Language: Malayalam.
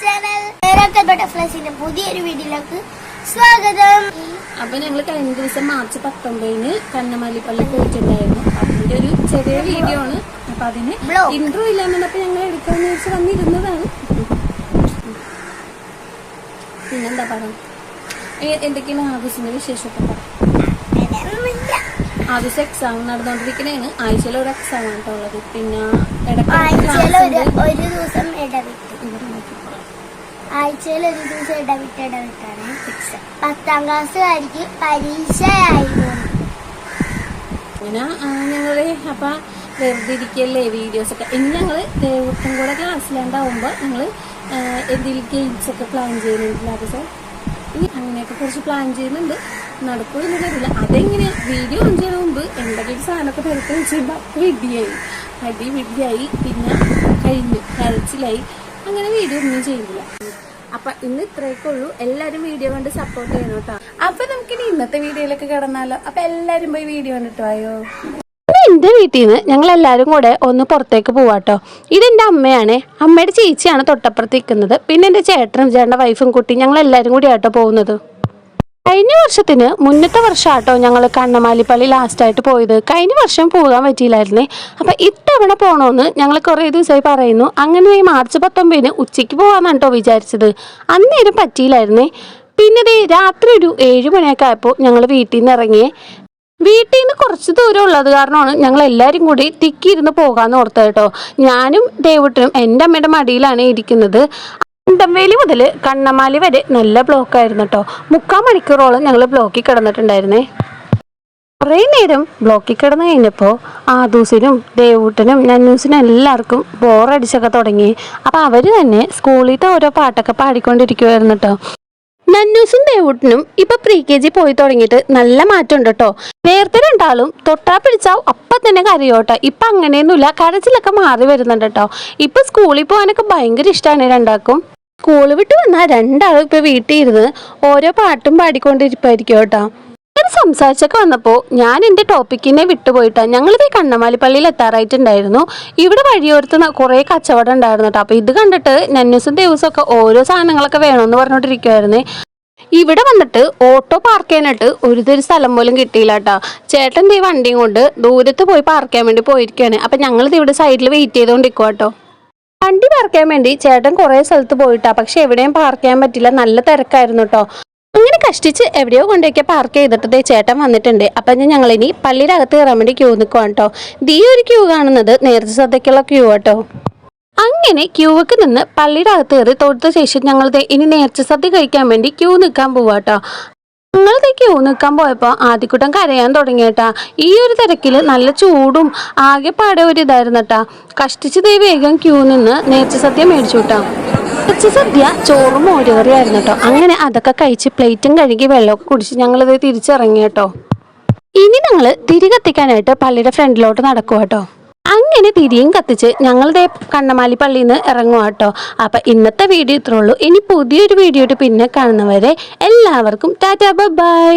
ചാനൽ നേരത്തെ ബട്ടർഫ്ലൈസിന്റെ പുതിയൊരു വീഡിയോയിലേക്ക് സ്വാഗതം. അപ്പൊ ഞങ്ങൾ കഴിഞ്ഞ ദിവസം മാർച്ച് പത്തൊമ്പതിന് കണ്ണമാലിപ്പള്ളി പോയിട്ടുണ്ടായിരുന്നു. അതിന്റെ ഒരു ചെറിയ വീഡിയോ ആണ്. അപ്പൊ അതിന്. ഇൻട്രോ ഇല്ലാന്നപ്പോ ഞങ്ങൾ എടുക്കാന്ന് വെച്ച് വന്നിരുന്നതാണ്. പിന്നെന്താ പറയാ എന്തൊക്കെയാണ് ആദൂസിന്റെ വിശേഷമൊക്കെ പറ? വേറൊന്നുമില്ല. ആദൂസ് എക്സാം നടന്നുകൊണ്ടിരിക്കണേണ് ആഴ്ചയിൽ ഒരു എക്സാം ആണ് ഉള്ളത്. പിന്നെ ഇടയ്ക്ക് ആഴ്ചയിൽ ഒരു ദിവസം ഇടവിട്ട് ഇടവിട്ടാണ് പത്താം ക്ലാസ്സുകാർക്ക് പരീക്ഷയായിരുന്നു. അങ്ങനെ ആ, ഞങ്ങൾ അപ്പൊ വെറുതെ ഇരിക്കല്ലേ വീഡിയോസ് ഒക്കെ. ഇനി ഞങ്ങൾ ദേവത്തും കൂടെ ക്ലാസ്സിലാണ്ടാവുമ്പോ ഞങ്ങൾ ആ, എന്തെങ്കിലും ഗെയിംസ് ഒക്കെ പ്ലാൻ ചെയ്യുന്നുണ്ട് ഇനി അങ്ങനെയൊക്കെ കുറച്ച് പ്ലാൻ ചെയ്യുന്നുണ്ട്. നടക്കുമെന്ന് കരുതില്ല അതെങ്ങനെ വീഡിയോ ഓൺ ചെയ്യുന്ന മുമ്പ് എന്തെങ്കിലും സാധനമൊക്കെ വെച്ചിട്ടുമ്പോൾ അപ്പൊ ഇടിയായി അടി വിടിയായി പിന്നെ കഴിഞ്ഞു. കരച്ചിലായി അങ്ങനെ വീഡിയോ ഒന്നും ചെയ്യില്ല അപ്പൊ ഇന്ന് ഇത്രയൊക്കെ ഉള്ളൂ. എല്ലാരും വീഡിയോ കണ്ട് സപ്പോർട്ട് ചെയ്യണം കേട്ടോ അപ്പൊ നമുക്കിനി ഇന്നത്തെ വീഡിയോയിലൊക്കെ കിടന്നാലോ? അപ്പൊ എല്ലാരും പോയി വീഡിയോ കണ്ടിട്ട് വായോ? എന്റെ വീട്ടിൽ നിന്ന് ഞങ്ങൾ എല്ലാവരും കൂടെ ഒന്ന് പുറത്തേക്ക് പോവാട്ടോ ഇതെന്റെ അമ്മയാണേ. അമ്മയുടെ ചേച്ചിയാണ് തൊട്ടപ്പുറത്ത് നിൽക്കുന്നത്. പിന്നെ എന്റെ ചേട്ടനും ചേട്ടന്റെ വൈഫും കുട്ടി ഞങ്ങൾ എല്ലാവരും കൂടി ആട്ടോ പോകുന്നത്. കഴിഞ്ഞ വർഷത്തിന് മുന്നത്തെ വർഷമാട്ടോ ഞങ്ങൾ കണ്ണമാലിപ്പള്ളി ലാസ്റ്റായിട്ട് പോയത്. കഴിഞ്ഞ വർഷം പോകാൻ പറ്റിയില്ലായിരുന്നേ. അപ്പം ഇത്തവണ പോകണമെന്ന് ഞങ്ങൾ കുറേ ദിവസമായി പറയുന്നു. അങ്ങനെ ഈ മാർച്ച് പത്തൊമ്പതിന് ഉച്ചയ്ക്ക് പോകാമെന്നാണ് കേട്ടോ വിചാരിച്ചത്. അന്നേരം പറ്റിയില്ലായിരുന്നേ. പിന്നെ രാത്രി ഒരു ഏഴ് മണിയൊക്കെ ആയപ്പോൾ ഞങ്ങൾ വീട്ടിൽ നിന്ന് ഇറങ്ങിയേ. വീട്ടിൽ നിന്ന് കുറച്ച് ദൂരം ഉള്ളത് കാരണമാണ് ഞങ്ങൾ എല്ലാവരും കൂടി തിക്കിയിരുന്ന് പോകാമെന്ന് ഓർത്തത് കേട്ടോ ഞാനും ദേവുട്ടനും എന്റെ അമ്മയുടെ മടിയിലാണ് ഇരിക്കുന്നത്. അണ്ടംവേലി മുതൽ കണ്ണമാലി വരെ നല്ല ബ്ലോക്ക് ആയിരുന്നു കേട്ടോ മുക്കാൽ മണിക്കൂറോളം ഞങ്ങൾ ബ്ലോക്കിൽ കിടന്നിട്ടുണ്ടായിരുന്നേ. കുറേ നേരം ബ്ലോക്കിൽ കിടന്നു കഴിഞ്ഞപ്പോൾ ആദൂസിനും ദേവൂട്ടനും നന്നൂസിനും എല്ലാവർക്കും ബോറടിച്ചൊക്കെ തുടങ്ങി. അപ്പോൾ അവർ തന്നെ സ്കൂളിലത്തെ ഓരോ പാട്ടൊക്കെ പാടിക്കൊണ്ടിരിക്കുവായിരുന്നു കേട്ടോ നന്നൂസും ദേവൂട്ടനും ഇപ്പം പ്രീ കെ ജി പോയി തുടങ്ങിയിട്ട് നല്ല മാറ്റമുണ്ട് കേട്ടോ നേരത്തെ രണ്ടാളും തൊട്ടാ പിടിച്ചാൽ അപ്പം തന്നെ കരയോട്ടെ. ഇപ്പം അങ്ങനെയൊന്നുമില്ല. കരച്ചിലൊക്കെ മാറി വരുന്നുണ്ട് കേട്ടോ ഇപ്പം സ്കൂളിൽ പോകാനൊക്കെ ഭയങ്കര ഇഷ്ടമാണ് രണ്ടാൾക്കും. സ്കൂൾ വിട്ട് വന്നാൽ രണ്ടാളും ഇപ്പൊ വീട്ടിൽ ഇരുന്ന് ഓരോ പാട്ടും പാടിക്കൊണ്ടിരിപ്പായിരിക്കും കേട്ടോ. സംസാരിച്ചൊക്കെ വന്നപ്പോൾ ഞാൻ എന്റെ ടോപ്പിക്കിനെ വിട്ടുപോയിട്ടാ ഞങ്ങളിത് കണ്ണമാലി പള്ളിയിൽ എത്താറായിട്ടുണ്ടായിരുന്നു. ഇവിടെ വഴിയോരത്ത് ന- കുറേ കച്ചവടം ഉണ്ടായിരുന്നു കേട്ടോ. അപ്പോൾ ഇത് കണ്ടിട്ട് നന്നൂസും ദിവസമൊക്കെ ഓരോ സാധനങ്ങളൊക്കെ വേണമെന്ന് പറഞ്ഞുകൊണ്ടിരിക്കുവായിരുന്നേ ഇവിടെ വന്നിട്ട് ഓട്ടോ പാർക്ക് ചെയ്യാനായിട്ട് ഒരുതൊരു തരി സ്ഥലം പോലും കിട്ടിയില്ല കേട്ടോ. ചേട്ടന്റെ ഈ വണ്ടിയും കൊണ്ട് ദൂരത്ത് പോയി പാർക്ക് ചെയ്യാൻ വേണ്ടി പോയിരിക്കുകയാണ്. അപ്പം ഞങ്ങളിത് ഇവിടെ സൈഡിൽ വെയിറ്റ് ചെയ്തുകൊണ്ടിരിക്കുക കേട്ടോ. വണ്ടി പാർക്ക് ചെയ്യാൻ വേണ്ടി ചേട്ടൻ കുറേ സ്ഥലത്ത് പോയിട്ടാ. പക്ഷെ എവിടെയും പാർക്ക് ചെയ്യാൻ പറ്റില്ല. നല്ല തിരക്കായിരുന്നു കേട്ടോ അങ്ങനെ കഷ്ടിച്ച് എവിടെയോ കൊണ്ടുപോയി പാർക്ക് ചെയ്തിട്ട് ചേട്ടൻ വന്നിട്ടുണ്ട്. അപ്പം ഇനി പള്ളിയുടെ അകത്ത് കയറാൻ വേണ്ടി ക്യൂ നിൽക്കുവാണ് കേട്ടോ ദീ ഒരു ക്യൂ കാണുന്നത് നേരത്തെ സദ്യക്കുള്ള ക്യൂ കേട്ടോ അങ്ങനെ ക്യൂവൊക്കെ നിന്ന് പള്ളിയുടെ അകത്ത് കയറി തൊടുത്ത ശേഷം ഞങ്ങൾ ദേ ഇനി നേർച്ച സദ്യ കഴിക്കാൻ വേണ്ടി ക്യൂ നിൽക്കാൻ പോവാട്ടോ ഞങ്ങളിത് ക്യൂ നിൽക്കാൻ പോയപ്പോൾ ആദ്യക്കൂട്ടം കരയാൻ തുടങ്ങിയേട്ടാ. ഈ ഒരു തിരക്കിൽ നല്ല ചൂടും ആകെ പാടെ ഒരു ഇതായിരുന്നു കേട്ടാ കഷ്ടിച്ച് ദേ വേഗം ക്യൂ നിന്ന് നേർച്ച സദ്യ മേടിച്ചു കേട്ടോ നേർച്ച സദ്യ ചോറും മോരുകറിയായിരുന്നു കേട്ടോ അങ്ങനെ അതൊക്കെ കഴിച്ച് പ്ലേറ്റും കഴുകി വെള്ളമൊക്കെ കുടിച്ച് ഞങ്ങളിത് തിരിച്ചിറങ്ങി കേട്ടോ ഇനി ഞങ്ങൾ തിരി കത്തിക്കാനായിട്ട് പള്ളിയുടെ ഫ്രണ്ടിലോട്ട് നടക്കുക കേട്ടോ അങ്ങനെ തിരിയും കത്തിച്ച് ഞങ്ങളുടെ കണ്ണമാലി പള്ളിയിൽ നിന്ന് ഇറങ്ങുക കേട്ടോ. അപ്പം ഇന്നത്തെ വീഡിയോ ഇത്രേ ഉള്ളൂ. ഇനി പുതിയൊരു വീഡിയോ പിന്നെ കാണുന്നവരെ എല്ലാവർക്കും ടാറ്റാ ബൈ